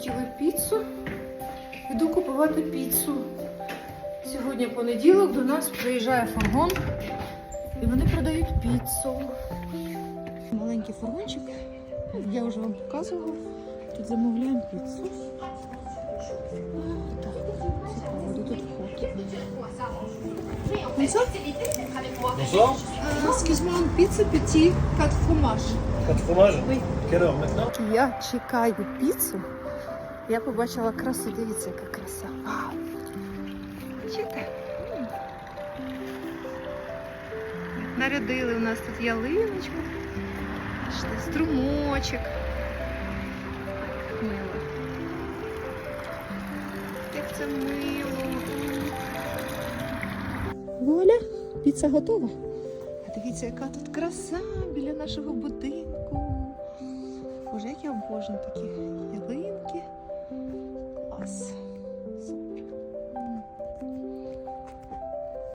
захотіли піцу. Іду купувати піцу. Сьогодні понеділок до нас приїжджає фургон і вони продають піцу. Маленький фургончик. Я вже вам показувала. Тут замовляємо піцу. Так, тут вход. Bonsoir. Excuse-moi, une pizza petit, 4 fromages. Quatre fromages Oui. Quelle heure maintenant Я чекаю піцу. Я побачила красу. Дивіться, яка краса. Бачите? Нарядили у нас тут ялиночку. Струмочок. Мило. Як це мило. Вуаля, піца готова. А дивіться, яка тут краса біля нашого будинку. Боже, як я обожнюю такі